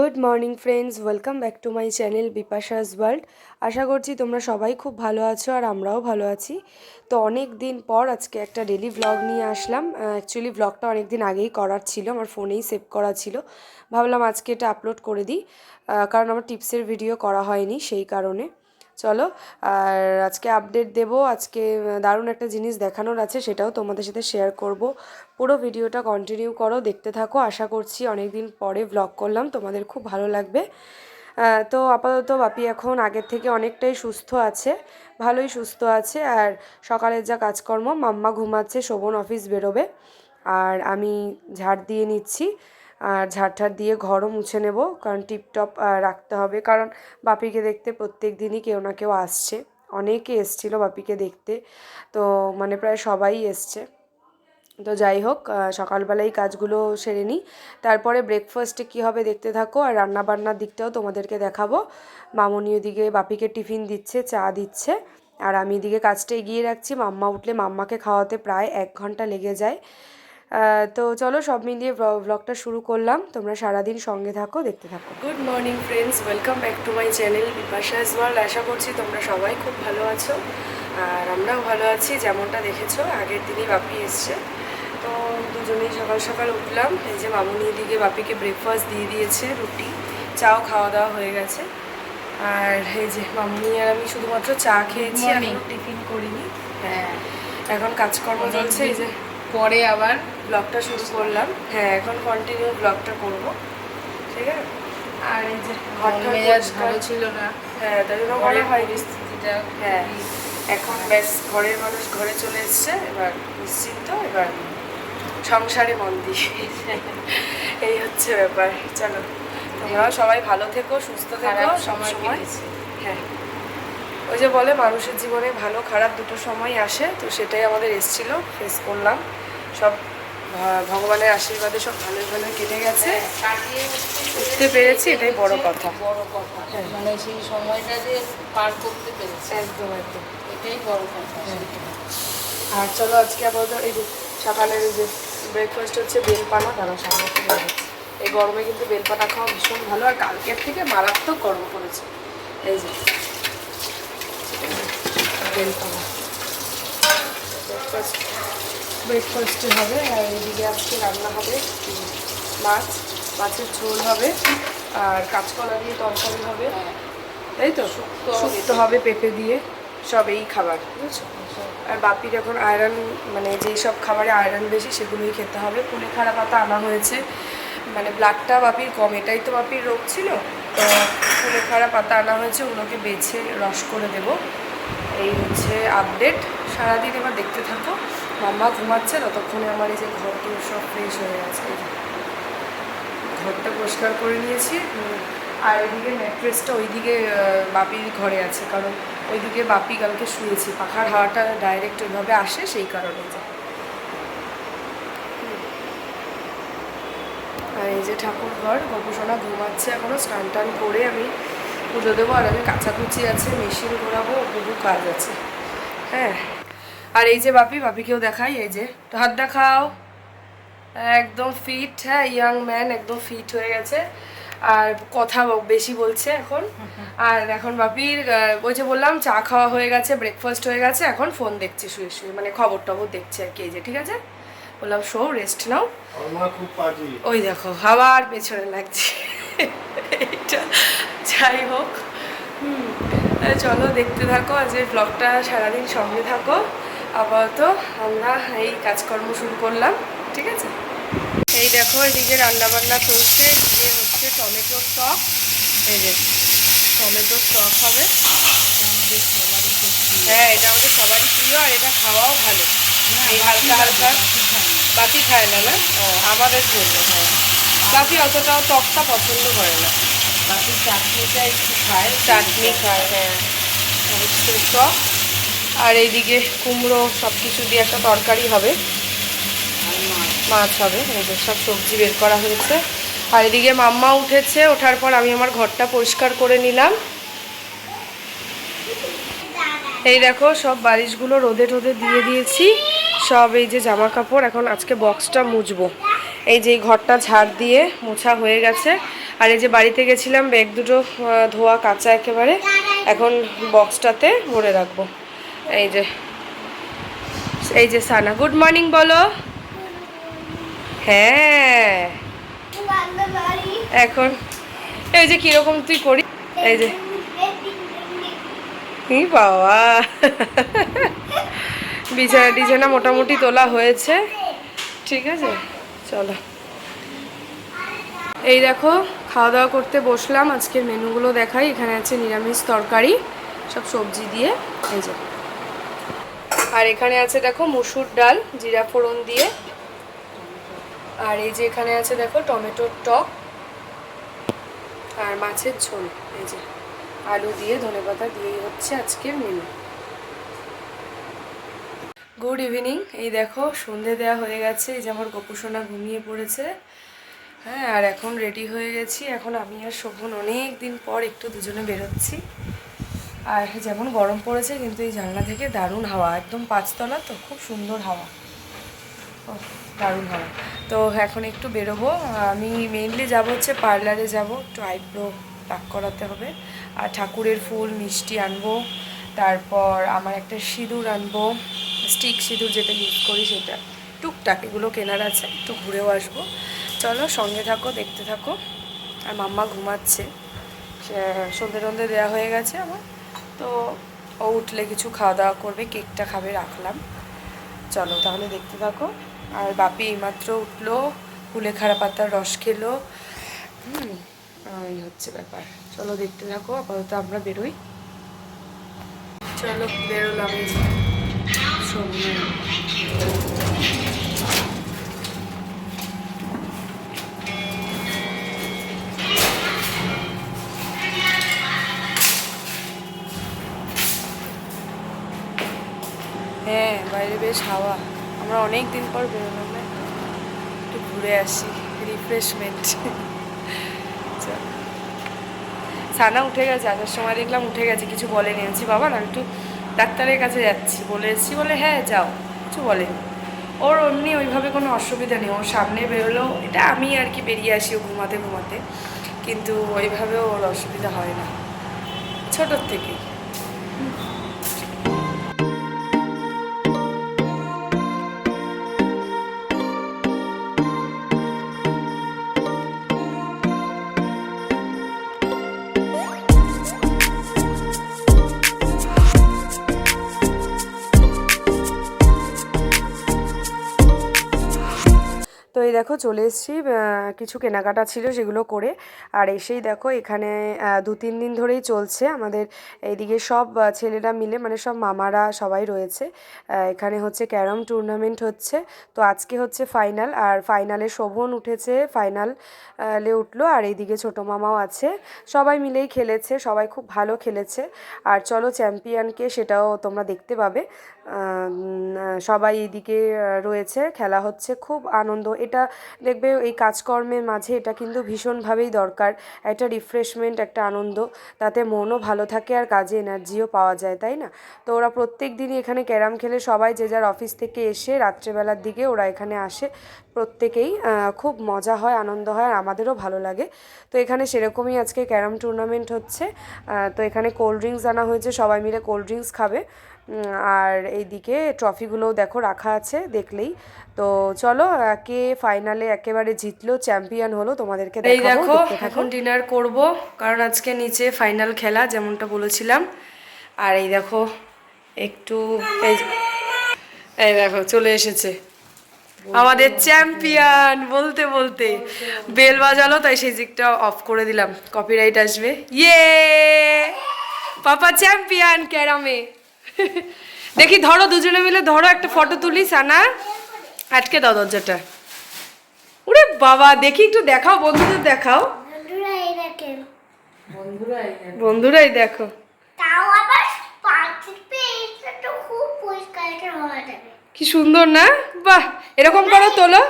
Good morning friends, welcome back to my channel Bipasha's world. আশা করছি তোমরা সবাই খুব ভালো আছো আর আমরাও ভালো আছি। তো অনেক দিন পর আজকে একটা ডেলি ভ্লগ নিয়ে আসলাম। অ্যাকচুয়ালি ভ্লগটা অনেক দিন আগেই করার ছিল, আমার ফোনেই সেভ করা ছিল। ভাবলাম আজকে এটা আপলোড করে দিই কারণ আমার টিপসের ভিডিও করা হয়নি সেই কারণে। চলো, আর আজকে আপডেট দেব। আজকে দারুণ একটা জিনিস দেখানোর আছে, সেটাও তোমাদের সাথে শেয়ার করব। পুরো ভিডিওটা কন্টিনিউ করো, দেখতে থাকো। আশা করছি অনেক দিন পরে ব্লগ করলাম, তোমাদের খুব ভালো লাগবে। তো আপাতত বাপি এখন আগের থেকে অনেকটাই সুস্থ আছে, ভালোই সুস্থ আছে, আর সকালের যা কাজকর্ম, মাম্মা ঘুমাচ্ছে শোভন অফিস বেরোবে। আর আমি ঝাড় দিয়ে নিচ্ছি। আর ঝাড় দিয়ে ঘরও মুছে নেব কারণ টিপটপ রাখতে হবে। কারণ বাপিকে দেখতে প্রত্যেক দিনই কেউ না কেউ আসছে। অনেকে এসছিল বাপিকে দেখতে। তো মানে প্রায় সবাই এসছে। তো যাই হোক আহ, সকালবেলাই কাজগুলো সেরে নিই। তারপরে ব্রেকফাস্টে কী হবে দেখতে থাকো। আর রান্নাবান্নার দিকটাও তোমাদেরকে দেখাবো। মামনি ওদিকে বাপিকে টিফিন দিচ্ছে চা দিচ্ছে। আর আমি এদিকে কাজটা এগিয়ে রাখছি। মাম্মা উঠলে মাম্মাকে খাওয়াতে প্রায় এক ঘণ্টা লেগে যায়। তো চলো সব মিলিয়ে ব্লগটা শুরু করলাম। তোমরা সারাদিন সঙ্গে থাকো দেখতে থাকো। Good morning friends welcome back to my channel Bipasha's world আশা করছি তোমরা সবাই খুব ভালো আছো। আর আমরাও ভালো আছি যেমনটা দেখেছ আগের দিনই বাপি এসছে। তো দুজনেই সকাল সকাল উঠলাম। এই যে মামুনি দিকে বাপিকে ব্রেকফাস্ট দিয়ে দিয়েছে রুটি চাও খাওয়া দাওয়া হয়ে গেছে। আর এই যে মামুনি আর আমি শুধুমাত্র চা খেয়েছি আমি টিফিন করিনি। হ্যাঁ। এখন কাজকর্ম চলছে এই যে পরে আবার ব্লগটা শুরু করলাম। হ্যাঁ এখন কন্টিনিউ ব্লগটা করব। ঠিক আছে? আর এই যে ঘরটা মেজাজ ভালো ছিল না। হ্যাঁ তাই জন্য বলা হয়নি। পরিস্থিতিটা হ্যাঁ এখন ব্যাস ঘরের মানুষ ঘরে চলে এসছে। এবার নিশ্চিন্ত এবার সংসারে মন দিই এই হচ্ছে ব্যাপার। চলো তোমরাও সবাই ভালো থেকো সুস্থ থেকো সময় সময়। হ্যাঁ। ওই যে বলে মানুষের জীবনে ভালো খারাপ দুটো সময় আসে তো সেটাই আমাদের এসছিল ফেস করলাম। সব ভগবানের আশীর্বাদে সব ভালোই ভালো কেটে গেছে। উঠতে পেরেছি, এটাই বড় কথা। বড় কথা। হ্যাঁ। মানে সেই সময়টা যে পার করতে পেরেছে। একদম একদম। এটাই বড় কথা হ্যাঁ। আর চলো আজকে আপাতত এই যে সকালের যে ব্রেকফাস্ট হচ্ছে বেলপানা তারা সামনে এই গরমে কিন্তু বেলপানা খাওয়া ভীষণ ভালো আর কালকের থেকে মারাত্মক গরম পড়েছে। এই যে বেলপানা। ব্রেকফাস্ট ব্রেকফাস্টে হবে আর এদিকে আজকে রান্না হবে মাছ মাছের ঝোল হবে আর কাঁচকলা দিয়ে তরকারি হবে। তাই তো? শুক্তো হবে। হবে পেঁপে দিয়ে সব এই খাবার। বুঝছ? আর বাপির এখন আয়রন মানে যেই সব খাবারে আয়রন বেশি সেগুলোই খেতে হবে। কুলেখাড়া পাতা আনা হয়েছে। মানে ব্লাডটা বাপির কম এটাই তো বাপির রোগ ছিল। তো পাতা আনা হয়েছে, ওগুলোকে বেছে রস করে দেব। এই হচ্ছে আপডেট সারাদিন এবার দেখতে থাকো। মাম্মা ঘুমাচ্ছে, ততক্ষণে আমার এই যে ঘর টর সব ফ্রেশ হয়ে গেছে। ঘরটা পরিষ্কার করে নিয়েছি। আর এদিকে ম্যাট্রেসটা ওইদিকে বাপির ঘরে আছে। কারণ ওইদিকে বাপি কালকে শুয়েছি। পাখার হাওয়াটা ডাইরেক্ট ওইভাবে আসে, সেই কারণে। যে আর এই যে ঠাকুর ঘর, গোপুসোনা ঘুমাচ্ছে এখনও স্নান টান করে আমি পুজো দেবো। আর আমি কাচাকুচি আছে, মেশিন ঘোরাবো, বহু কাজ আছে। হ্যাঁ। আর এই যে বাপি, বাপিকেও দেখাই, এই যে হাত দেখাও একদম ফিট হ্যাঁ ইয়াং ম্যান একদম ফিট হয়ে গেছে। আর কথা বেশি বলছে এখন। আর এখন বাপির ওই যে বললাম, চা খাওয়া হয়ে গেছে ব্রেকফাস্ট হয়ে গেছে, এখন ফোন দেখছে, শুয়ে শুয়ে মানে খবর টবর দেখছে আর কি, এই যে, ঠিক আছে? বললাম শো রেস্ট নাও। ওই দেখো আবার পেছনে লাগছে। এটা যাই হোক। হুম, চলো দেখতে থাকো আজকের ব্লগটা সারাদিন সঙ্গে থাকো। আপাতত আমরা এই কাজকর্ম শুরু করলাম ঠিক আছে? এই দেখো এদিকে রান্না বান্না চলছে এদিকে হচ্ছে টমেটো স্টক এই যে টমেটো স্টক হবে। হ্যাঁ এটা আমাদের সবারই প্রিয় আর এটা খাওয়াও ভালো। এই হালকা হালকা বাপি খায় না না ও আমাদের জন্য খায় বাপি অতটাও টকটা পছন্দ করে না। বাকি চাটনিটা একটু খায় চাটনি খায় হ্যাঁ। হচ্ছে টক। আর এইদিকে কুমড়ো সব কিছু দিয়ে একটা তরকারি হবে। মাছ হবে যে সব সবজি বের করা হয়েছে। আর এদিকে মাম্মা উঠেছে ওঠার পর আমি আমার ঘরটা পরিষ্কার করে নিলাম। এই দেখো সব বালিশগুলো রোদে টোদে দিয়ে দিয়েছি। সব এই যে জামা কাপড় এখন আজকে বক্সটা মুছবো। এই যে ঘরটা ঝাড় দিয়ে মোছা হয়ে গেছে। আর এই যে বাড়িতে গেছিলাম ব্যাগ দুটো ধোয়া কাঁচা একেবারে। এখন বক্সটাতে ভরে রাখব। এই যে এই যে সানা গুড মর্নিং বলো। হ্যাঁ। এখন এই যে কীরকম তুই করি এই যে বাবা। বিছানা টিছানা মোটামুটি তোলা হয়েছে। ঠিক আছে? চলো। এই দেখো খাওয়া দাওয়া করতে বসলাম। আজকের মেনুগুলো দেখাই। এখানে আছে নিরামিষ তরকারি, সব সবজি দিয়ে। এই যে। আর এখানে আছে দেখো মুসুর ডাল, জিরা ফোড়ন দিয়ে। আর এই যে এখানে আছে দেখো টমেটোর টক। আর মাছের ঝোল, এই যে। আলু দিয়ে, ধনেপাতা দিয়েই হচ্ছে আজকের মেনু। গুড ইভিনিং এই দেখো, সন্ধে দেওয়া হয়ে গেছে। এই যে আমার গোপুসোনা ঘুমিয়ে পড়েছে। হ্যাঁ আর এখন রেডি হয়ে গেছি। এখন আমি আর শোভন অনেক দিন পর একটু দুজনে বেরোচ্ছি। আর যেমন গরম পড়েছে, কিন্তু এই জানলা থেকে দারুণ হাওয়া। একদম পাঁচতলা তো, খুব সুন্দর হাওয়া। ও দারুণ হাওয়া। তো এখন একটু বেরোবো। আমি মেইনলি যাব হচ্ছে পার্লারে যাব। একটু আইব্রো টাক করাতে হবে। আর ঠাকুরের ফুল, মিষ্টি আনব। তারপর আমার একটা সিঁদুর আনব। স্টিক সিঁদুর যেটা ইউজ করি সেটা। টুকটাক এগুলো কেনার আছে, একটু ঘুরেও আসব। চলো সঙ্গে থাকো, দেখতে থাকো। আর মাম্মা ঘুমাচ্ছে। সন্ধে টন্ধে দেওয়া হয়ে গেছে আমার। তো ও উঠলে কিছু খাওয়া দাওয়া করবে, কেকটা খাবে, রাখলাম। চলো তাহলে দেখতে থাকো। আর বাপি এইমাত্র উঠল কুলেখাড়া পাতার রস খেলো। হুম এই হচ্ছে ব্যাপার। চলো দেখতে থাকো, আপাতত আমরা বেরোই। চলো, বেরোলাম। যে সবজি হ্যাঁ বাইরে বেশ হাওয়া। আমরা অনেক দিন পর বেরোলাম একটু ঘুরে আসি রিফ্রেশমেন্ট সানা উঠে গেছে, আসার সময় দেখলাম উঠে গেছে, কিছু বলেনি। আছি বাবা না একটু ডাক্তারের কাছে যাচ্ছি। বলে এসেছি বলে হ্যাঁ যাও। কিছু বলে। ওর অমনি ওইভাবে কোনো অসুবিধা নেই। ওর সামনে বেরোলেও এটা আমি আর কি বেরিয়ে আসি ও ঘুমাতে ঘুমাতে। কিন্তু ওইভাবে ওর অসুবিধা হয় না। ছোটোর থেকেই এই দেখো চলে এসেছি কিছু কেনাকাটা ছিল সেগুলো করে। আর এসেই দেখো এখানে দু তিন দিন ধরেই চলছে। আমাদের এইদিকে সব ছেলেরা মিলে মানে সব মামারা সবাই রয়েছে। এখানে হচ্ছে ক্যারম টুর্নামেন্ট হচ্ছে। তো আজকে হচ্ছে ফাইনাল আর ফাইনালে শোভন উঠেছে ফাইনাল উঠল। আর এইদিকে ছোটো মামাও আছে। সবাই মিলেই খেলেছে, সবাই খুব ভালো খেলেছে। আর চলো চ্যাম্পিয়নকে সেটাও তোমরা দেখতে পাবে। সবাই এইদিকে রয়েছে। খেলা হচ্ছে খুব আনন্দ। এটা দেখবে এই কাজকর্মের মাঝে এটা কিন্তু ভীষণভাবেই দরকার। একটা রিফ্রেশমেন্ট একটা আনন্দ, তাতে মনও ভালো থাকে আর কাজে এনার্জিও পাওয়া যায়, তাই না? তো ওরা প্রত্যেক দিনই এখানে ক্যারাম খেলে সবাই যে যার অফিস থেকে এসে রাত্রেবেলার দিকে ওরা এখানে আসে। প্রত্যেকেই খুব মজা হয়, আনন্দ হয় আর আমাদেরও ভালো লাগে। তো এখানে সেরকমই আজকে ক্যারাম টুর্নামেন্ট হচ্ছে। তো এখানে কোল্ড ড্রিঙ্কস আনা হয়েছে, সবাই মিলে কোল্ড ড্রিঙ্কস খাবে। আর এইদিকে ট্রফিগুলোও দেখো রাখা আছে দেখলেই। তো চলো কে ফাইনালে একেবারে জিতলো চ্যাম্পিয়ন হলো তোমাদেরকে এই দেখো এখন ডিনার করব কারণ আজকে নিচে ফাইনাল খেলা যেমনটা বলেছিলাম। আর এই দেখো একটু এই এই দেখো চলে এসেছে। আমাদের চ্যাম্পিয়ন বলতে বলতে বেল বাজালো তাই সেই দিকটা অফ করে দিলাম। কপিরাইট আসবে। ইয়ে পাপা চ্যাম্পিয়ন ক্যারামে। দেখি ধরো দুজনে মিলে ধরো একটা ফটো তুলি সানা। আটকে দাও দরজাটা। ওরে বাবা দেখি একটু দেখাও বন্ধুদের দেখাও। বন্ধুরাই দেখো। কি সুন্দর না? বাহ এরকম করো তোলো।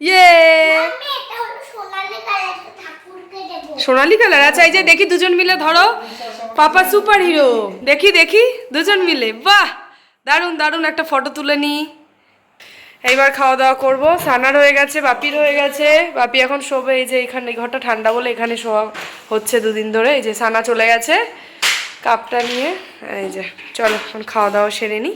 ইয়ে। সোনালি কালার। আচ্ছা এই যে দেখি দুজন মিলে, ধরো, পাপা সুপার হিরো দেখি দেখি, দুজন মিলে। বাহ! দারুণ দারুণ, একটা ফটো তুলে নি। এইবার খাওয়া দাওয়া করব। সানার হয়ে গেছে, বাপির হয়ে গেছে। বাপি এখন শোবে, এই যে এখানে ঘরটা ঠান্ডা বলে এখানে শোয়া হচ্ছে দুদিন ধরে। এই যে সানা চলে গেছে, কাপটা নিয়ে, এই যে, চলো, এখন খাওয়া দাওয়া সেরে নিই